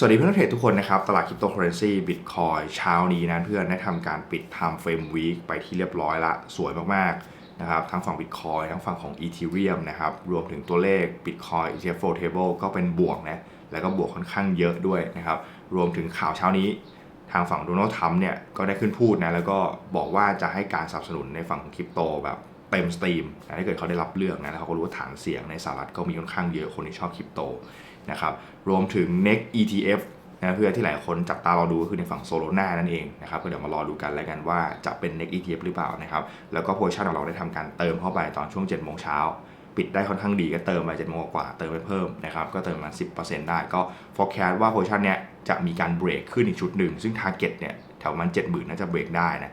สวัสดีเพื่อนเทรดทุกคนนะครับ ตลาดคริปโตเคอเรนซีบิตคอยเช้านี้นะเพื่อนได้ทำการปิด Time Frame Week ไปที่เรียบร้อยละ สวยมากๆนะครับ ทั้งฝั่ง Bitcoin ทั้งฝั่งของ Ethereum นะครับ รวมถึงตัวเลข Bitcoin ETF Flow Table ก็เป็นบวกนะ แล้วก็บวกค่อนข้างเยอะด้วยนะครับ รวมถึงข่าวเช้านี้ ทางฝั่งโดนัลด์ทรัมป์เนี่ย ก็ได้ขึ้นพูดนะ แล้วก็บอกว่าจะให้การสนับสนุนในฝั่งของคริปโตแบบเต็มสตรีมนะถ้าเกิดเขาได้รับเลือกนะแล้วเขาก็รู้ว่าฐานเสียงในสหรัฐก็มีค่อนข้างเยอะคนที่ชอบคริปโต นะครับรวมถึง next ETF นะเพื่อที่หลายคนจับตารอดูก็คือในฝั่งโซโลนานั่นเองนะครับก็เดี๋ยวมารอดูกันแล้วกันว่าจะเป็น next ETF หรือเปล่านะครับแล้วก็โพชั่นของเราได้ทำการเติมเข้าไปตอนช่วง7โมงเช้าปิดได้ค่อนข้างดีก็เติมไป7โมงกว่าเติมไปเพิ่มนะครับก็เติมมา10%ได้ก็ forecast ว่าโพชั่นเนี้ยจะมีการเบรกขึ้นอีกชุดหนึ่ง ซึ่ง target เนี่ยแถวมัน70,000น่าจะเบรกได้นะ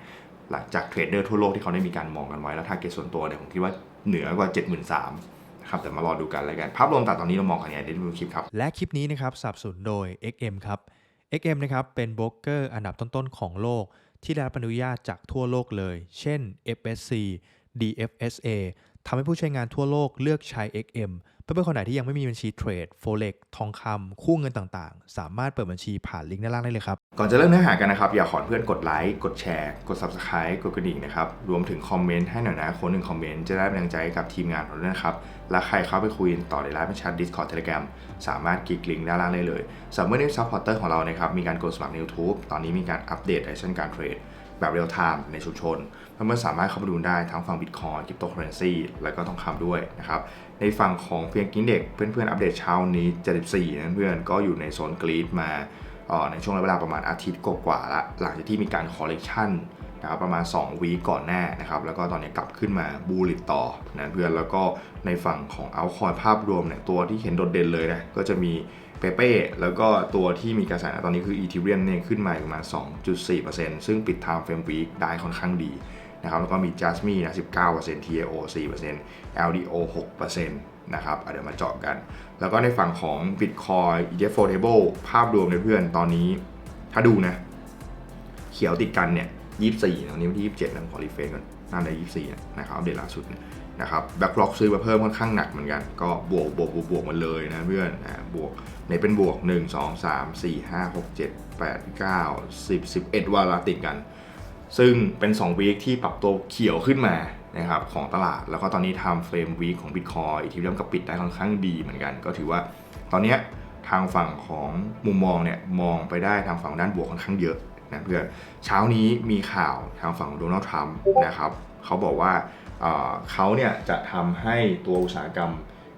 หลังจากเทรดเดอร์ทั่วโลกที่เขาได้มีการมองกันไว้แล้ว target ส่วนตัวเนี่ยผมคิดว่าเหนือกว่า 73,000 นะครับแต่มารอดูกันแล้วกัน ภาพรวมตตอนนี้เรามองกันยังไงเดี๋ยวดูคลิปครับ และคลิปนี้นะครับสับสนุนโดย XM ครับ XM นะครับเป็นโบรกเกอร์อันดับต้นๆของโลก ที่ได้รับอนุญาตจากทั่วโลกเลย เช่น FSC DFSA ทำให้ผู้ใช้งานทั่วโลกเลือกใช้ XM เพื่อนๆคนไหนที่ยังไม่มีบัญชีเทรด Forex ทองคำคู่เงินต่างๆ สามารถเปิดบัญชีผ่านลิงก์ด้านล่างได้เลยครับ ก่อนจะเริ่มเนื้อหากันนะครับ อย่าขอเพื่อนกดไลค์กดแชร์กด Subscribe กดกระดิ่งนะครับ รวมถึงคอมเมนต์ให้หน่อยนะคนหนึ่งคอมเมนต์จะได้เป็นกำลังใจกับทีมงานของเราด้วยนะครับ และใครเข้าไปคุยต่อในไลฟ์แชท Discord Telegram สามารถคลิกลิงก์ด้านล่างได้เลยสำหรับเมื่อนซัพพอร์เตอร์ของเรานะครับมีการกดสมัครใน YouTube ตอนนี้มีการอัปเดตไอเช่นการเทรดแบบเรียลไทม์ในชุมชนเพื่อนๆสามารถเข้ามาดูได้ทั้งฝั่ง Bitcoin คริปโตเคอเรนซีแล้วก็ทองคำด้วยนะครับ ในฝั่งของเพียงกิ้งเด็กเพื่อนๆ อัปเดตเช้านี้ 74นะเพื่อนก็อยู่ในโซนกรีดมาในช่วงระยะเวลาประมาณอาทิตย์กว่าๆละหลังจากที่มีการคอลเลกชันนะครับประมาณ 2 วีก่อนหน้านะครับแล้วก็ตอนนี้กลับขึ้นมาบูลิตต่อนะเพื่อนแล้วก็ในฝั่งของเอาคอยภาพรวมเนี่ยตัวที่เห็นโดดเด่นเลยนะก็จะมีเปเป้แล้วก็ตัวที่มีกระแสตอนนี้คือ Ethereum เนี่ยขึ้นมาประมาณ 2.4%ซึ่งปิด Time Frame Week ได้ค่อนข้างดี นะครับแล้วก็มี Jasmine นะ19% TAO 4% LDO 6%นะครับเดี๋ยวมาเจาะกัน แล้วก็ในฝั่งของ Bitcoin ETF Flow Table ภาพรวมในเพื่อนตอนนี้ ถ้าดูนะ เขียวติดกันเนี่ย24นะวันนี้วันที่ 27นะขอรีเฟรชก่อนน่าจะ24นะครับอัปเดตล่าสุดนะครับแบ็กล็อกซื้อมาเพิ่มค่อนข้างหนักเหมือนกัน ก็บวกบวกบวกบวกมาเลยนะเพื่อนอ่าบวกในเป็นบวก 1 2 3 4 5 6 7 8 9 10 11วันละติดกัน ซึ่งเป็น2วีคที่ปรับตัวเขียวขึ้นมานะครับของตลาด แล้วก็ตอนนี้ทำเฟรมวีคของ Bitcoin อีทีเรียมก็ปิดได้ค่อนข้างดีเหมือนกัน ก็ถือว่าตอนนี้ทางฝั่งของมุมมองเนี่ยมองไปได้ทางฝั่งด้านบวกค่อนข้างเยอะนะเพื่อนเช้านี้มีข่าวทางฝั่งโดนัลด์ทรัมป์นะครับเขาบอกว่าเขาเนี่ยจะทำให้ตัวอุตสาหกรรม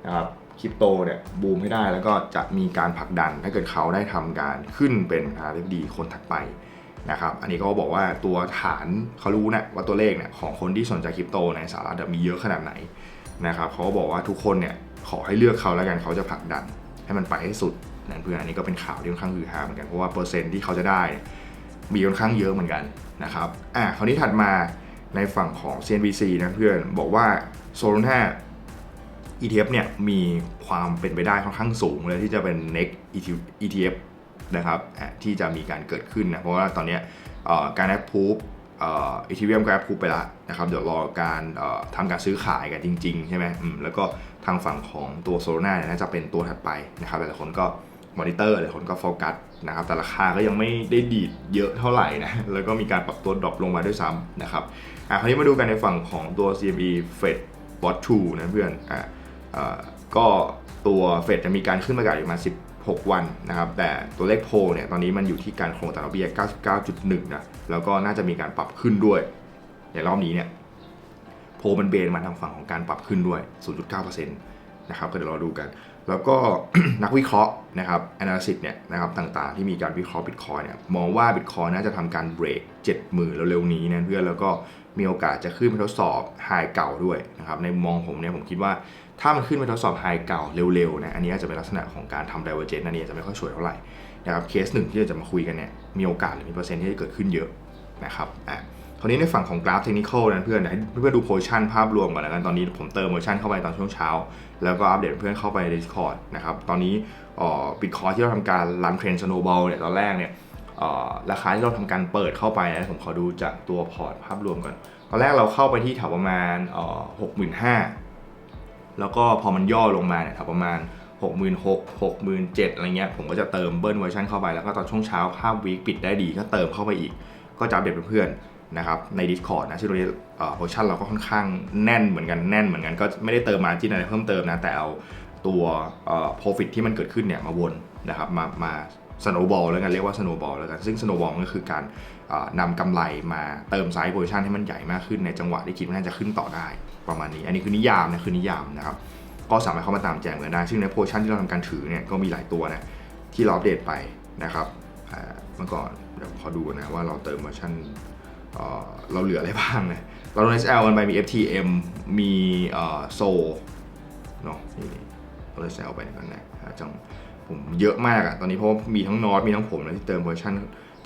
นะครับคริปโตเนี่ยบูมให้ได้แล้วก็จะมีการผลักดันถ้าเกิดเขาได้ทำการขึ้นเป็นปรานาธิบดีคนถัดไป นะครับ อันนี้ก็บอกว่าตัวฐานเขารู้นะว่าตัวเลขเนี่ยของคนที่สนใจคริปโตในสหรัฐมีเยอะขนาดไหนนะครับเขาก็บอกว่าทุกคนเนี่ยขอให้เลือกเขาแล้วกันเขาจะผลักดัน ให้มันไปให้สุดนั่นเพื่อนอันนี้ก็เป็นข่าวที่ค่อนข้างฮือฮาเหมือนกันเพราะว่าเปอร์เซ็นต์ที่เขาจะได้ มีค่อนข้างเยอะเหมือนกันนะครับอะคราวนี้ถัดมาในฝั่งของ CNBC นะเพื่อนบอกว่าโซลูน่า ETF เนี่ยมีความเป็นไปได้ค่อนข้างสูงเลยที่จะเป็น next ETF นะครับที่จะมีการเกิดขึ้นนะเพราะว่าตอนนี้การแอปพูฟอ่อ Ethereum ก็แอปพูฟไปแล้วนะครับเดี๋ยวรอการเอ่อทำการซื้อขายกันจริงๆใช่ไหมแล้วก็ทางฝั่งของตัว Solana เนี่ยน่าจะเป็นตัวถัดไปนะครับหลายๆคนก็มอนิเตอร์หลายคนก็โฟกัสนะครับแต่ราคาก็ยังไม่ได้ดีดเยอะเท่าไหร่นะแล้วก็มีการปรับตัวดรอปลงมาด้วยซ้ำนะครับอะคราวนี้มาดูกันในฝั่งของตัว CME Fed Bot 2นะเพื่อนอะก็ตัวเฟดจะมีการขึ้นประกาศอยู่ประมา 6 วันนะครับ แต่ตัวเลขโพเนี่ยตอนนี้มันอยู่ที่การคงอัตราดอกเบี้ย 99.1 นะ แล้วก็น่าจะมีการปรับขึ้นด้วย ในรอบนี้เนี่ยโพมันเบนมาทางฝั่งของการปรับขึ้นด้วย 0.9%นะครับก็เดี๋ยวรอดูกัน แล้วก็นักวิเคราะห์นะครับ analyst เนี่ยนะครับต่างๆ ที่มีการวิเคราะห์ Bitcoin เนี่ยมองว่า Bitcoin น่าจะทำการเบรก 70,000เร็วๆนี้นะเพื่อนแล้วก็มีโอกาสจะขึ้นไปทดสอบไฮเก่าด้วยนะครับในมองผมเนี่ยผมคิดว่า ถ้ามันขึ้นไปทดสอบไฮเก่าเร็วๆนะอันนี้อาจจะเป็นลักษณะของการทำ divergence อันนี้อาจะไม่ค่อยสวยเท่าไหร่นะครับเคสหนึ่งที่เราจะมาคุยกันเนี่ยมีโอกาสหรือมีเปอร์เซ็นต์ที่จะเกิดขึ้นเยอะนะครับอะคราวนี้ในฝั่งของกราฟเทคนิคนะเพื่อนให้เพื่อนๆดูโพชั่นภาพรวมก่อนแล้วกันตอนนี้ผมเติมโพชั่นเข้าไปตอนช่วงเช้า แล้วก็อัปเดตเพื่อนเข้าไปใน Discord นะครับตอนนี้บิตคอยที่เราทำการรันเทรนสโนบอลเนี่ยตอนแรกเนี่ยราคาที่เราทำการเปิดเข้าไปนะผมขอดูจากตัวพอร์ตภาพรวมก่อน ตอนแรกเราเข้าไปที่แถวประมาณหกหมื่นห้า แล้วก็พอมันย่อลงมาเนี่ยแถวประมาณ 6 6 0 0 67,000อะไรเงี้ยผมก็จะเติมเบิ้ลเวอร์ชันเข้าไป แล้วก็ตอนช่วงเช้าภาพวีคปิดได้ดีก็เติมเข้าไปอีก ก็จะอัปเดตเพื่อนๆนะครับใน Discord นะซึ่งตรงนี้เวอร์ชันเราก็ค่อนข้างแน่นเหมือนกันแน่นเหมือนกันก็ไม่ได้เติมมาจิ้นอะไรเพิ่มเติมนะแต่เอาตัว profit ที่มันเกิดขึ้นเนี่ยมาวนนะครับมามา snowball แล้วกันเรียกว่า snowball แล้วกันซึ่ง snowball มันก็คือการเอ่อนำกำไรมาเติมไซส์โพซิชันให้มันใหญ่มากขึ้นในจังหวะที่คิดว่าน่าจะขึ้นต่อได้ประมาณนี้ อันนี้คือนิยามนะคือนิยามนะครับก็สามารถเข้ามาตามแจมกันได้ ซึ่งในโพซิชันที่เราทำการถือเนี่ยก็มีหลายตัวนะที่เราอัปเดตไปนะครับเมื่อก่อนเดี๋ยวขอดูนะว่าเราเติมเวอร์ชันเอ่อเราเหลืออะไรบ้างนะเราลง SL กันไปมี FTM มีโซเนาะนี่เรา SL ไปกันนะหาจัง ผมเยอะมากอะตอนนี้เพราะว่ามีทั้งนอตมีทั้งผมนะที่เติมเวอร์ชัน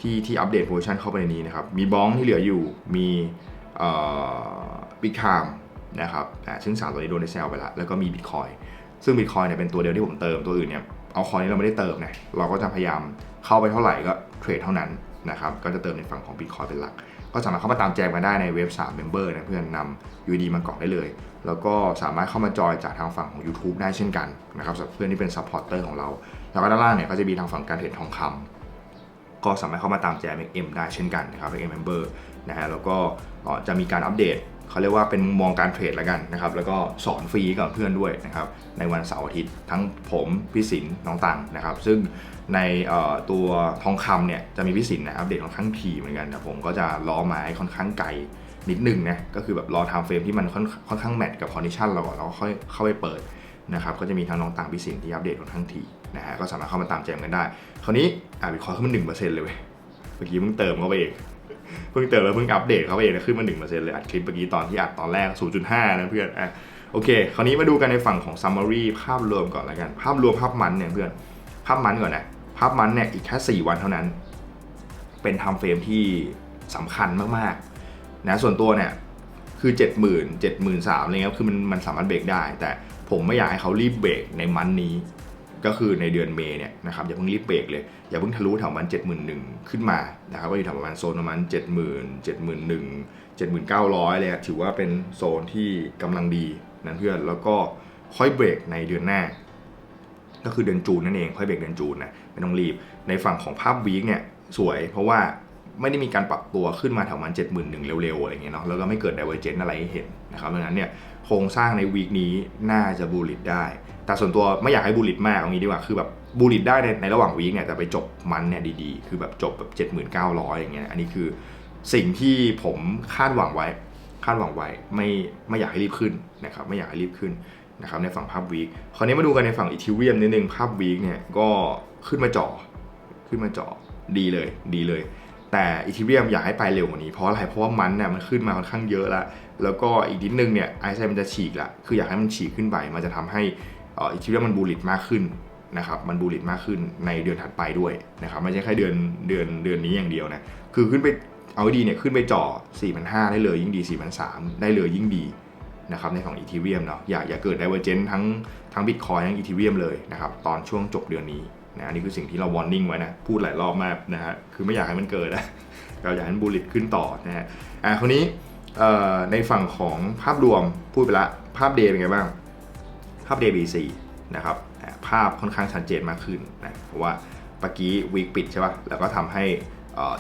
ที่ที่อัปเดตเวอร์ชันเข้าไปในนี้นะครับ มีบ้องที่เหลืออยู่ มีบิ๊กคามนะครับอ่าซึ่งสามตัวนี้โดน SL ไปล้วแล้วก็มี Bitcoin ซึ่ง Bitcoin เนี่ยเป็นตัวเดียวที่ผมเติมตัวอื่นเนี่ยเอาคอยนี้เราไม่ได้เติมนะเราก็จะพยายามเข้าไปเท่าไหร่ก็เทรดเท่านั้นนะครับก็จะเติมในฝั่งของ Bitcoin เป็นหลัก ก็สามารถเข้ามาตามแจมกันได้ในเว็บ3 Member นะเพื่อนนำ UD มากรอกได้เลย แล้วก็สามารถเข้ามาจอยจากทางฝั่งของ YouTube ได้เช่นกันนะครับสำหรับเพื่อนที่เป็นซัพพอร์เตอร์ของเรา แล้วก็ด้านล่างเนี่ยก็จะมีทางฝั่งการเทรดทองคำก็สามารถเข้ามาตามแจม XM ได้เช่นกันนะครับ XM Member นะฮะแล้วก็จะมีการอัปเดต เขาเรียกว่าเป็นมุมมองการเทรดแล้วกันนะครับ แล้วก็สอนฟรีกับเพื่อนด้วยนะครับ ในวันเสาร์อาทิตย์ทั้งผมพี่สินน้องตังนะครับ ซึ่งในตัวทองคำเนี่ยจะมีพี่สินนะอัปเดตค่อนข้างถี่เหมือนกันแต่ผมก็จะล้อไม้ค่อนข้างไกลนิดนึงนะก็คือแบบรอไทม์เฟรมที่มันค่อนค่อนข้างแมทกับคอนดิชันเราก่อนแล้วก็ค่อยเข้าไปเปิดนะครับก็จะมีทั้งน้องตังพี่สินที่อัปเดตค่อนข้างถี่นะฮะก็สามารถเข้ามาตามแจมกันได้ คราวนี้อ่าบิตคอยขึ้นมาหนึ่งเปอร์เซ็นต์เลยเว้ยเมื่อกี้เพิ่งเติมเข้าไปเอง เพิ่งเติมแล้วเพิ่งอัปเดตเข้าไปเองนะขึ้นมา1%เซลยอัดคลิปเมื่อกี้ตอนที่อัดตอนแรก 0.5 นะเพื่อนอะโอเค คราวนี้มาดูกันในฝั่งของ summary ภาพรวมก่อนแล้วกัน ภาพรวมภาพมันเนี่ยเพื่อน ภาพมันก่อนนะ ภาพมันเนี่ยอีกแค่ 4 วันเท่านั้น เป็นไทม์เฟรมที่สำคัญมากๆ นะ ส่วนตัวเนี่ยคือ 70,000 73,000อะไรเงี้ย คือมันมันสามารถเบรกได้ แต่ผมไม่อยากให้เขารีบเบรกในมันนี้ ก็คือในเดือนเมษเนี่ยนะครับอย่าเพิ่งรีบเบรกเลย อย่าเพิ่งทะลุแถวประมัน 71,000 ขึ้นมานะครับก็อยู่แถวประมาณโซนประมาณ 70,000 71,000 7,900เลยอะถือว่าเป็นโซนที่กำลังดีนะเพื่อนแล้วก็ค่อยเบรกในเดือนหน้า ก็คือเดือนจูนนั่นเองค่อยเบรกเดือนจูนนะไม่ต้องรีบในฝั่งของภาพวีคเนี่ยสวยเพราะว่าไม่ได้มีการปรับตัวขึ้นมาแถวประมัน 71,000 เร็วๆอะไรเงี้ยเนาะแล้วก็ไม่เกิด divergence อะไรให้เห็นนะครับดังนั้นเนี่ย โครงสร้างในวีคนี้น่าจะบูลลิตได้ แต่ส่วนตัวไม่อยากให้บูลลิตมากเอางี้ดีกว่าคือแบบบูลลิตได้ในในระหว่างวีคเนี่ยแต่ไปจบมันเนี่ยดีๆ คือแบบจบแบบ 7,900 อย่างเงี้ยอันนี้คือสิ่งที่ผมคาดหวังไว้ คาดหวังไว้ไม่ไม่อยากให้รีบขึ้นนะครับไม่อยากให้รีบขึ้นนะครับในฝั่งภาพวีคคราวนี้มาดูกันในฝั่งอีทิเรียมนิดนึงภาพวีคเนี่ยก็ขึ้นมาจ่อขึ้นมาจ่อดีเลยดีเลย แต่อีทิเรียมอยากให้ไปเร็วกว่านี้เพราะอะไรเพราะว่ามันเนี่ยมันขึ้นมาค่อนข้างเยอะแล้ว แล้วก็อีกนิดนึงเนี่ยไอซ์มันจะฉีกละคืออยากให้มันฉีกขึ้นไป มันจะทำให้อีทิเรียมันบูลิตมากขึ้นนะครับมันบูลิตมากขึ้นในเดือนถัดไปด้วยนะครับไม่ใช่แค่เดือนเดือนเดือนนี้อย่างเดียวนะคือขึ้นไปเอาดีเนี่ยขึ้นไปจ่อ4,500 ได้เลยยิ่งดี4,300 ได้เลยยิ่งดีนะครับในของอีทีเรียมเนาะอย่าอย่าเกิด divergence ทั้งทั้งบิตคอยทั้งอีทีเรียมเลยนะครับตอนช่วงจบเดือนนี้นะอันนี้คือสิ่งที่เรา warning ไว้นะพูดหลายรอบมากนะฮะคือไม่อยากให้มันเกิดนะเราอยากให้มันบูลิตขึ้นต่อนะฮะอ่าคราวนี้ ในฝั่งของภาพรวมพูดไปละ ภาพเดย์เป็นไงบ้าง ภาพ day B4 นะครับภาพค่อนข้างชัดเจนมากขึ้นนะเพราะว่าเมื่อกี้วีคปิดใช่ป่ะแล้วก็ทำให้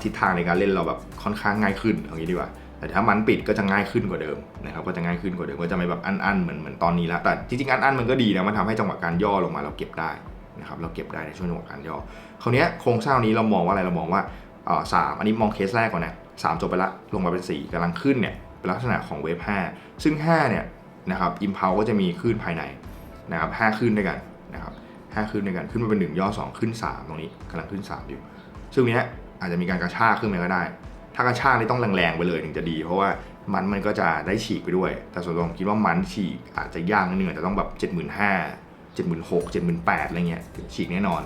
ทิศทางในการเล่นเราแบบค่อนข้างง่ายขึ้นเอางี้ดีกว่า แต่ถ้ามันปิดก็จะง่ายขึ้นกว่าเดิมนะครับก็จะง่ายขึ้นกว่าเดิมก็จะไม่แบบอันๆเหมือนเหมือนตอนนี้แล้วแต่จริงๆอันๆมันก็ดีนะมันทำให้จังหวะการย่อลงมาเราเก็บได้นะครับเราเก็บได้ในช่วงจังหวะการย่อคราวเนี้ยโครงสร้างนี้เรามองว่าอะไรเรามองว่าสามอันนี้มองเคสแรกก่อนนะ สามจบไปละลงมาเป็นสี่กำลังขึ้นเนี่ยเป็นลักษณะของเวฟ5ซึ่ง5เนี่ยนะครับอิมพาวก็จะมีขึ้นภายในนะครับห้าขึ้นด้วยกันนะครับห้าขึ้นด้วยกันขึ้นมาเป็นหนึ่งย่อสองขึ้นสามตรงนี้กำลังขึ้นสามอยู่ ซึ่งเนี้ยอาจจะมีการกระชากขึ้นไปก็ได้ ถ้ากระชากนี่ต้องแรงๆไปเลยถึงจะดี เพราะว่ามันมันก็จะได้ฉีกไปด้วย แต่ส่วนตัวผมคิดว่ามันฉีกอาจจะยากนิดนึงอาจจะต้องแบบ7 5 0 0 0 7 6 0 0 7 8 0 0 0อะไรเงี้ยฉีกแน่นอน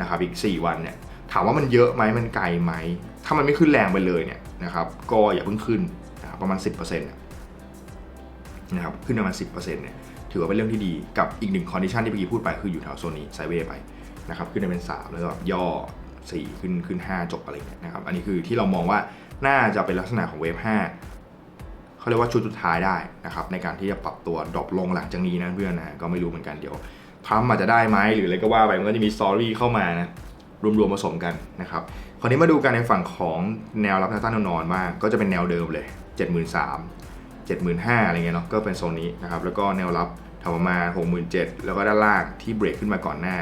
นะครับอีก 4 วันเนี่ย ถามว่ามันเยอะไหมมันไกลไหม ถ้ามันไม่ขึ้นแรงไปเลยเนี่ยนะครับ ก็อย่าเพิ่งขึ้นนะครับประมาณ 10%นะครับ ขึ้นประมาณ 10%เนี่ย ถือว่าเป็นเรื่องที่ดี กับอีกหนึ่งคอนดิชันที่เมื่อกี้พูดไปคืออยู่แถวโซนนี้ไซเวย์ไปนะครับ ขึ้นได้เป็น 3 แล้วก็ย่อ 4 ขึ้นขึ้น 5 จบอะไรเงี้ยนะครับ อันนี้คือที่เรามองว่าน่าจะเป็นลักษณะของเวฟ5เขาเรียกว่าชุดสุดท้ายได้นะครับในการที่จะปรับตัวดรอปลงหลังจากนี้นะเพื่อนนะ ก็ไม่รู้เหมือนกันเดี๋ยวพัมอาจจะได้ไหมหรืออะไรก็ว่าไปมันก็จะมีสตอรี่เข้ามานะ รวมๆผสมกันนะครับคราวนี้มาดูกันในฝั่งของแนวรับแนวต้านแนวนอนบ้างก็จะเป็นแนวเดิมเลย 73,000 75,000อะไรเงี้ยเนาะก็เป็นโซนนี้นะครับแล้วก็แนวรับแถวประมาณ67,000 แล้วก็ด้านล่างที่เบรกขึ้นมาก่อนหน้า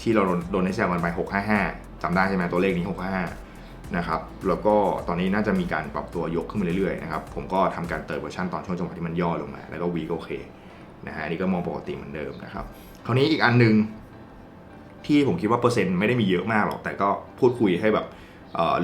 ที่เราโดนโดนในแซงกันไป 655จำได้ใช่ไหมตัวเลขนี้ 655นะครับแล้วก็ตอนนี้น่าจะมีการปรับตัวยกขึ้นมาเรื่อยๆนะครับผมก็ทำการเติมเวอร์ชันตอนช่วงจังหวะที่มันย่อลงมา แล้วก็วีก็โอเคนะฮะอันนี้ก็มองปกติเหมือนเดิมนะครับคราวนี้อีกอันหนึ่ง ที่ผมคิดว่าเปอร์เซ็นต์ไม่ได้มีเยอะมากหรอก แต่ก็พูดคุยให้แบบ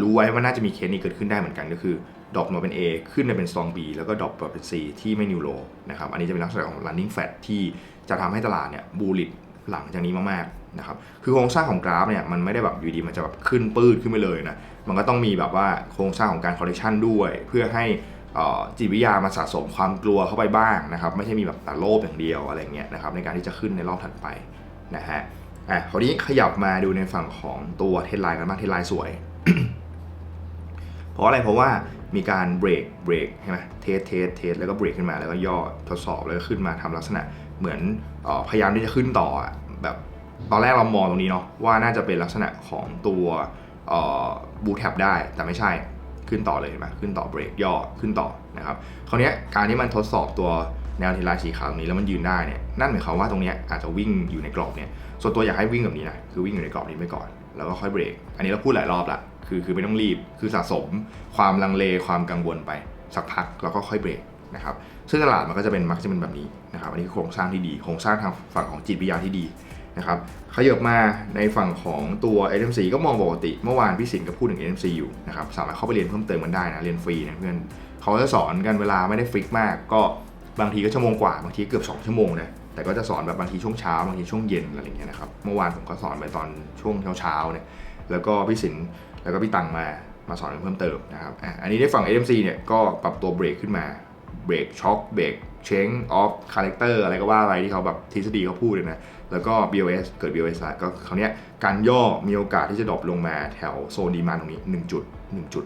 รู้ไว้ว่าน่าจะมีเคสนี้เกิดขึ้นได้เหมือนกันก็คือดรอปมาเป็น A ขึ้นมาเป็น strong B แล้วก็ดรอปมาเป็น C ที่ไม่นิวโลนะครับอันนี้จะเป็นลักษณะของ running fat ที่จะทำให้ตลาดเนี่ยบูลิตหลังจากนี้มากๆนะครับคือโครงสร้างของกราฟเนี่ยมันไม่ได้แบบอยู่ดีมันจะแบบขึ้นปื้ดขึ้นไปเลยนะมันก็ต้องมีแบบว่าโครงสร้างของการ correction ด้วย เพื่อให้จิตวิทยามาสะสมความกลัวเข้าไปบ้างนะครับไม่ใช่มีแบบแต่โลภอย่างเดียวอะไรเงี้ยนะครับในการที่จะขึ้นในรอบถัดไปนะฮะ อะคราวนี้ขยับมาดูในฝั่งของตัวเท d ไลน์กันบ้างเท d ไลน์สวย เพราะอะไรเพราะว่ามีการเบรกเบรกใช่ไหมเทสเทสเทสแล้วก็เบรกขึ้นมาแล้วก็ย่อทดสอบแล้วก็ขึ้นมาทำลักษณะเหมือนออพยายามที่จะขึ้นต่อแบบตอนแรกเรามองตรงนี้เนาะว่าน่าจะเป็นลักษณะของตัวบูทแท็บได้แต่ไม่ใช่ขึ้นต่อเลยเห็นไหมขึ้นต่อเบรกย่อขึ้นต่อนะครับคราวนี้การที่มันทดสอบตัว แนวเทลายสีขาวตรงนี้แล้วมันยืนได้เนี่ยนั่นหมายความว่าตรงนี้อาจจะวิ่งอยู่ในกรอบเนี่ยส่วนตัวอยากให้วิ่งแบบนี้นะคือวิ่งอยู่ในกรอบนี้ไปก่อน แล้วก็ค่อยเบรก อันนี้เราพูดหลายรอบละคือคือไม่ต้องรีบคือสะสมความลังเลความกังวลไปสักพักแล้วก็ค่อยเบรกนะครับซึ่งตลาดมันก็จะเป็นมักจะเป็นแบบนี้นะครับอันนี้คือโครงสร้างที่ดีโครงสร้างทางฝั่งของจิตวิทยาที่ดีนะครับขยับมาในฝั่งของตัว NMC ก็มองปกติ เมื่อวานพี่สินก็พูดถึง NMC อยู่นะครับสามารถเข้าไปเรียนเพิ่มเติมกันได้นะเรียนฟรีนะเพื่อนเขาจะสอนกันเวลาไม่ได้ฟิกมากก็ บางทีก็ชั่วโมงกว่าบางทีเกือบ 2 ชั่วโมงนะแต่ก็จะสอนแบบบางทีช่วงเช้าบางทีช่วงเย็นอะไรอย่างเงี้ยนะครับเมื่อวานผมก็สอนไปตอนช่วงเช้าๆเนี่ยแล้วก็พี่สินแล้วก็พี่ตังมามาสอนเพิ่มเติมนะครับอะอันนี้ในฝั่ง AMC เนี่ยก็ปรับตัวเบรกขึ้นมาเบรกช็อคเบรกเชงออฟคาแรคเตอร์อะไรก็ว่าอะไปที่เขาแบบทฤษฎีเขาพูดเลยนะ แล้วก็ BOS เกิด BOS ก็คราวนี้การย่อมีโอกาสที่จะดรอปลงมาแถวโซนดีมานตรงนี้ 1 จุด 1 จุด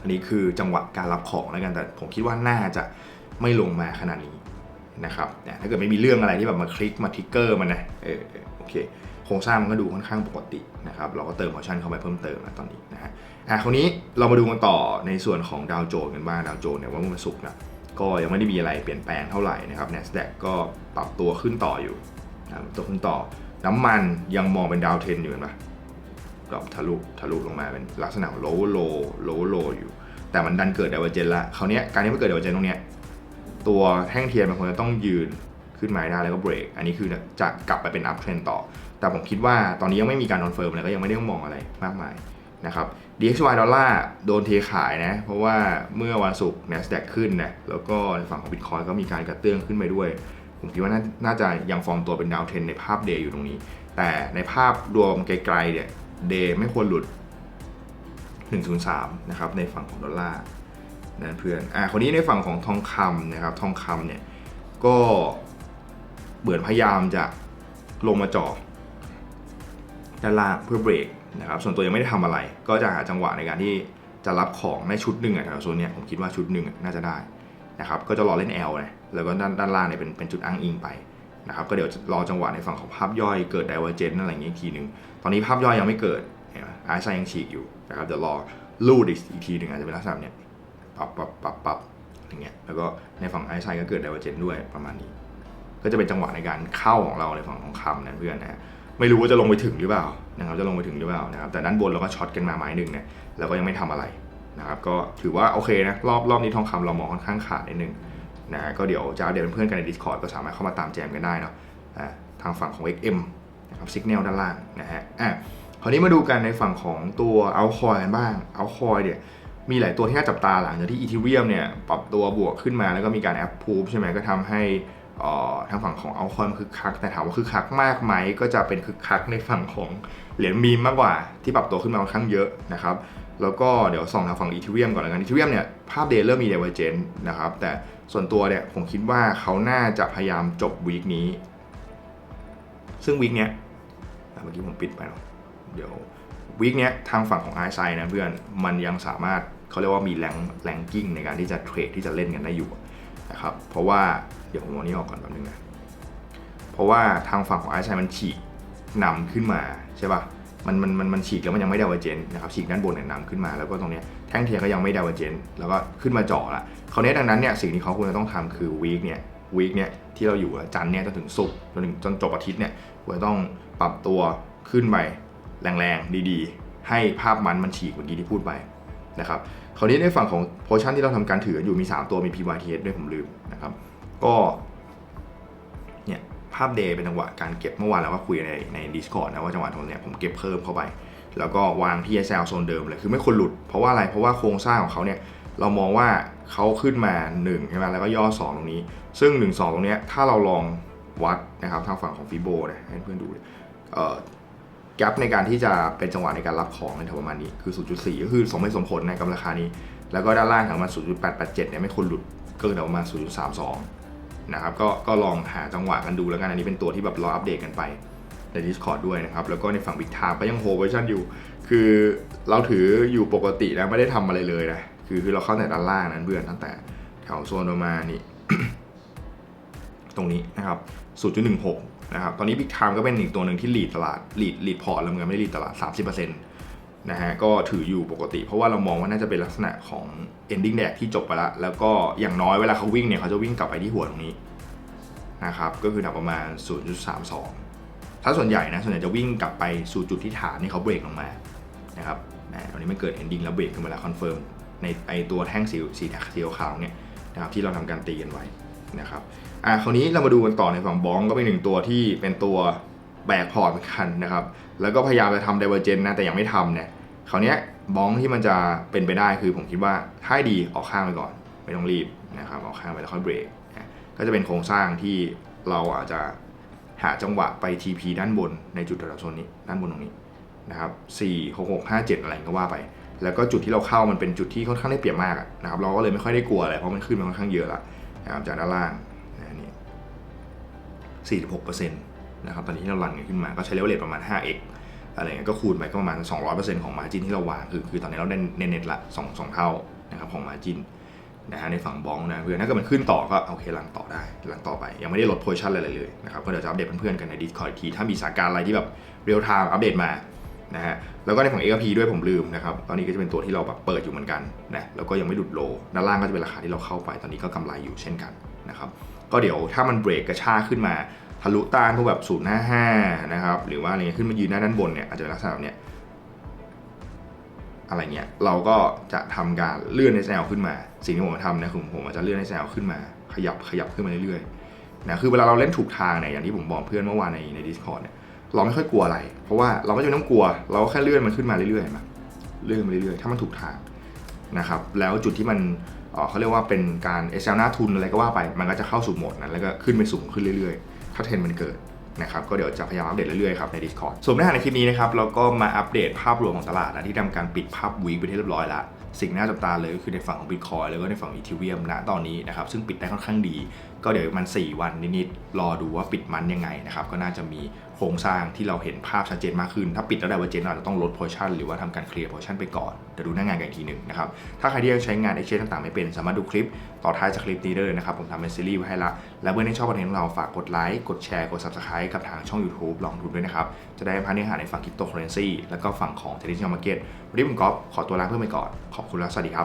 อันนี้คือจังหวะการรับของแล้วกันแต่ผมคิดว่าน่าจะ ไม่ลงมาขนาดนี้นะครับถ้าเกิดไม่มีเรื่องอะไรที่แบบมาคลิกมาทิกเกอร์มันนะเออโอเคโครงสร้างมันก็ดูค่อนข้างปกตินะครับเราก็เติมออชั่นเข้าไปเพิ่มเติมนะตอนนี้นะฮะอะคราวนี้เรามาดูกันต่อในส่วนของดาวโจนส์กันบ้างดาวโจนส์เนี่ยว่าเมื่อวันศุกนะก็ยังไม่ได้มีอะไรเปลี่ยนแปลงเท่าไหร่นะครับ NASDAQ ก็ปรับตัวขึ้นต่ออยู่นะตัวขึ้นต่อ น้ำมันยังมองเป็นดาวเทนอยู่เห็นปะก็ทะลุทะลุลงมาเป็นลักษณะโลโลโลโลอยู่ แต่มันดันเกิดดาวเจนละคราวนี้การที่มันเกิดดาวเจนตรงเนี้ย ตัวแท่งเทียนมันควรจะต้องยืนขึ้นมาได้แล้วก็เบรก อันนี้คือจะกลับไปเป็นอัพเทรนต่อ แต่ผมคิดว่าตอนนี้ยังไม่มีการคอนเฟิร์มเลยก็ยังไม่ได้มองอะไรมากมายนะครับ DXY ดอลลาร์โดนเทขายนะ เพราะว่าเมื่อวันศุกร์ NASDAQ ขึ้นนะ แล้วก็ในฝั่งของ Bitcoin ก็มีการกระเตื้องขึ้นไปด้วย ผมคิดว่าน่าน่าจะยังฟอร์มตัวเป็นดาวเทรนในภาพเดย์อยู่ตรงนี้ แต่ในภาพรวมไกลๆเนี่ยเดย์ไม่ควรหลุด 103 นะครับในฝั่งของดอลลาร์ นั่นเพื่อนอ่าคนนี้ในฝั่งของทองคำนะครับ ทองคำเนี่ยก็เหมือนพยายามจะลงมาจ่อด้านล่างเพื่อเบรกนะครับ ส่วนตัวยังไม่ได้ทำอะไร ก็จะหาจังหวะในการที่จะรับของในชุดหนึ่งอะแถวโซนเนี้ยผมคิดว่าชุดหนึ่งน่าจะได้นะครับ ก็จะรอเล่น L นะแล้วก็ด้านด้านล่างเนี่ยเป็นเป็นจุดอ้างอิงไปนะครับ ก็เดี๋ยวรอจังหวะในฝั่งของภาพย่อยเกิด divergence อะไรอย่างเงี้ยทีหนึ่งตอนนี้ภาพย่อยยังไม่เกิดไอาร์ไซยังฉีกอยู่นะครับ เดี๋ยวรอลูดอีกอีกทีหนึ่งอาจจะเป็นลักษณะเนี้ย ปรับปรับปรับปรับอย่างเงี้ยแล้วก็ในฝั่งไอซ์ไซก็เกิด divergence ด้วยประมาณนี้ ก็จะเป็นจังหวะในการเข้าของเราในฝั่งของคำนะเพื่อนนะฮะไม่รู้ว่าจะลงไปถึงหรือเปล่านะครับจะลงไปถึงหรือเปล่านะครับแต่ด้านบนเราก็ช็อตกันมาไม้หนึ่งเนี่ยเราก็ยังไม่ทำอะไรนะครับก็ถือว่าโอเคนะรอบรอบนี้ทองคำเรามองค่อนข้างขาดนิดนึงนะก็เดี๋ยวจะอัปเดตเป็นเพื่อนกันใน Discord ก็สามารถเข้ามาตามแจมกันได้เนาะอ่าทางฝั่งของ XM นะครับสัญญาณด้านล่างนะฮะอะคราวนี้มาดูกันในฝั่งของตัวเอาคอยกันบ้างเอาคอยเนี่ย มีหลายตัวที่น่าจับตาหลังจากที่อีเทเรียมเนี่ยปรับตัวบวกขึ้นมาแล้วก็มีการแอปพูฟใช่ไหมก็ทำให้ทางฝั่งของเอาคอยมันคึกคัก แต่ถามว่าคึกคักมากไหมก็จะเป็นคึกคักในฝั่งของเหรียญมีมมากกว่าที่ปรับตัวขึ้นมาค่อนข้างเยอะนะครับแล้วก็เดี๋ยวส่องทางฝั่งอีเทเรียมก่อนแล้วกันอีเทเรียมเนี่ยภาพเดย์เริ่มมีเดเวอร์เจนนะครับแต่ส่วนตัวเนี่ยผมคิดว่าเขาน่าจะพยายามจบวีคนี้ ซึ่งวีคเนี้ยเมื่อกี้ผมปิดไปเนาะเดี๋ยววีคเนี้ยทางฝั่งของไอซนะเพื่อนมันยังสามารถ เขาเรียกว่ามีแรงแรงกิ้งในการที่จะเทรดที่จะเล่นกันได้อยู่นะครับเพราะว่าเดี๋ยวผมเอานี้ออกก่อนแป๊บนึงนะเพราะว่าทางฝั่งของไอซ์ไซมันฉีกนำขึ้นมาใช่ปะมันมันมันมันฉีกแล้วมันยังไม่ดาวเจนนะครับฉีกด้านบนเนี่ยนำขึ้นมาแล้วก็ตรงเนี้ยแท่งเทียนก็ยังไม่ดาวเจนแล้วก็ขึ้นมาเจาะละคราวนี้ดังนั้นเนี่ยสิ่งที่เขาควรจะต้องทำคือวีคเนี่ยวีคเนี่ยที่เราอยู่จันทร์เนี่ยจนถึงศุกร์จนถึงจนจบอาทิตย์เนี่ยควรจะต้องปรับตัวขึ้นไปแรงๆดีๆ ให้ภาพมันมันฉีกเมื่อกี้ที่พูดไป นะครับคราวนี้ในฝั่งของโพชั่นที่เราทำการถืออยู่มี 3 ตัวมี PYTS ด้วยผมลืมนะครับ ก็เนี่ยภาพเดย์เป็นจังหวะการเก็บเมื่อวานเราก็คุยในใน Discord นะว่าจังหวะตรงเนี้ยผมเก็บเพิ่มเข้าไป แล้วก็วางที่ SL โซนเดิมเลยคือไม่ควรหลุดเพราะว่าอะไรเพราะว่าโครงสร้างของเขาเนี่ยเรามองว่าเขาขึ้นมา1ใช่ไหมแล้วก็ย่อ 2 ตรงนี้ ซึ่ง 1 2 ตรงเนี้ยถ้าเราลองวัดนะครับทางฝั่งของฟิโบนะให้เพื่อนดูเเอ่อ แกลในการที่จะเป็นจังหวะในการรับของในยประมาณนี้คือ 0.4 ก็คือสมเหตุสมผลในกับราคานี้ แล้วก็ด้านล่างของมัน 0.887 เนี่ยไม่ควรหลุดเกินประมาณ0.32 นะครับก็ก็ลองหาจังหวะกันดูแล้วกันอันนี้เป็นตัวที่แบบรออัปเดตกันไปใน Discord ด้วยนะครับ แล้วก็ในฝั่ง Big Time ก็ยังโฮเวอร์ชันอยู่ คือเราถืออยู่ปกตินะไม่ได้ทำอะไรเลยนะคือคือเราเข้าแต่ด้านล่างนั้นเบื่อนตั้งแต่แถวโซนประมาณนี้ตรงนี้นะครับ 0.16 นะครับตอนนี้ Big Time ก็เป็นอีกตัวหนึ่งที่ลีดตลาดลีดลีดพอร์ตล้วเหมือนไม่ได้ลีดตลาด 30%นะฮะก็ถืออยู่ปกติ เพราะว่าเรามองว่าน่าจะเป็นลักษณะของ ending แดกที่จบไปแล้ว แล้วก็อย่างน้อยเวลาเขาวิ่งเนี่ยเขาจะวิ่งกลับไปที่หัวตรงนี้นะครับก็คือหนักประมาณ 0.32 ถ้าส่วนใหญ่นะส่วนใหญ่จะวิ่งกลับไปสู่จุดที่ฐานที่เขาเบรกลงมานะครับนะตอนนี้ไม่เกิด ending แล้วเบรกขึ้นมาแล้วคอนเฟิร์มในไอตัวแท่งสีสีขาวเนี่ยนะครับที่เราทำการตีกันไว้ นะครับอะคราวนี้เรามาดูกันต่อในฝั่งบองก็เป็นหนึ่งตัวที่เป็นตัวแบกพอร์ตเหมือนกันนะครับ แล้วก็พยายามจะทำ divergent นนะแต่ยังไม่ทำเนี่ยคราวนี้บองที่มันจะเป็นไปได้คือผมคิดว่าถ้าดีออกข้างไปก่อน ไม่ต้องรีบนะครับออกข้างไปแล้วค่อยเบรกนะก็จะเป็นโครงสร้างที่เราอาจจะหาจังหวะไป TP ด้านบนในจุดแถวโซนนี้ด้านบนตรงนี้นะครับ4 6 6 5 7 อะไรก็ว่าไป แล้วก็จุดที่เราเข้ามันเป็นจุดที่ค่อนข้างได้เปรียบมากนะครับ เราก็เลยไม่ค่อยได้กลัวอะไรเพราะมันขึ้นมาค่อนข้างเยอะละ นะครับจากด้านล่างนะนี่46%นต์นะครับตอนนี้ที่เรารันกันขึ้นมาก็ใช้เลเวลประมาณ 5x อะไรเงี้ยก็คูณไปก็ประมาณ 200%ของ margin ที่เราวางคือคือตอนนี้เราได้เน็ตละ2 2 เท่านะครับของ margin นะฮะในฝั่งบองนะเพื่อนถ้าเกิดมันขึ้นต่อก็โอเครันต่อได้รันต่อไป ยังไม่ได้ลดโพซชั่นอะไรเลยนะครับก็เดี๋ยวจะอัปเดตเพื่อนๆกันใน Discord อีกทีถ้ามีสถานการณ์อะไรที่แบบเรียลไทม์อัปเดตมา นะฮะแล้วก็ในฝั่ง XRP ด้วยผมลืมนะครับตอนนี้ก็จะเป็นตัวที่เราแบบเปิดอยู่เหมือนกันนะแล้วก็ยังไม่ดุดโลด้านล่างก็จะเป็นราคาที่เราเข้าไป ตอนนี้ก็กำไรอยู่เช่นกันนะครับก็เดี๋ยวถ้ามันเบรกกระชากขึ้นมาทะลุต้านพวกแบบ0ูนย์หน้านะครับหรือว่าอะไรเงี้ยขึ้นมายืนหน้าด้านบนเนี่ยอาจจะเป็นลักษณะแบบเนี้ยอะไรเงี้ยเราก็จะทำการเลื่อน SL ขึ้นมา สิ่งที่ผมทำนะคือผมอาจจะเลื่อน SL ขึ้นมา ขยับขยับขึ้นมาเรื่อยๆนะคือเวลาเราเล่นถูกทางเนี่ยอย่างที่ผมบอกเพื่อนเมื่อวานในใน Discord เนี่ย เราไม่ค่อยกลัวอะไร เพราะว่าเราไม่จำเป็นต้องกลัว เราก็แค่เลื่อนมันขึ้นมาเรื่อยๆเห็นะเลื่อนมาเรื่อยๆ ถ้ามันถูกทางนะครับ แล้วจุดที่มันเเขาเรียกว่าเป็นการ SL หน้าทุนอะไรก็ว่าไป มันก็จะเข้าสู่โหมดนั้น แล้วก็ขึ้นไปสูงขึ้นเรื่อยๆ ถ้าเทรนมันเกิดนะครับ ก็เดี๋ยวจะพยายามอัปเดตเรื่อยๆครับใน Discord ส่วนเนื้อหาในคลิปนี้นะครับ เราก็มาอัปเดตภาพรวมของตลาดนะที่ทำการปิดภาพวีคไปที่เรียบร้อยล้วสิ่งน่าจับตาเลยก็คือในฝั่งของ Bitcoin แล้วก็ในฝั่งอีเทเรียมนะตอนนี้นะครับซึ่งปิดได้ค่อนข้างดี ก็เดี๋ยวมัน 4 วันนิดๆรอดูว่าปิดมันยังไงนะครับก็น่าจะมีโครงสร้างที่เราเห็นภาพชัดเจนมากขึ้น ถ้าปิดแล้วได้ว่าเจนเราจะต้องลดโพชั่นหรือว่าทำการเคลียร์โพชั่นไปก่อนเดี๋ยวดูหน้างานกันอีกทีหนึ่งนะครับถ้าใครที่ยังใช้งาน Exchange ต่างๆไม่เป็นสามารถดูคลิปต่อท้ายจากคลิปนี้ได้เลยนะครับผมทำเป็นซีรีส์ไว้ให้ละ และเพื่อนที่ชอบคอนเทนต์ของเราฝากกดไลค์กดแชร์กด Subscribe กับทางช่อง YouTube ลองทุนด้วยนะครับจะได้พาเนื้อหาในฝั่งคริปโตเคอเรนซีแล้วก็ฝั่งของ Traditional Market วันนี้ผมก๊อฟขอตัวลาเพื่อนไปก่อนขอบคุณและสวัสดีครับ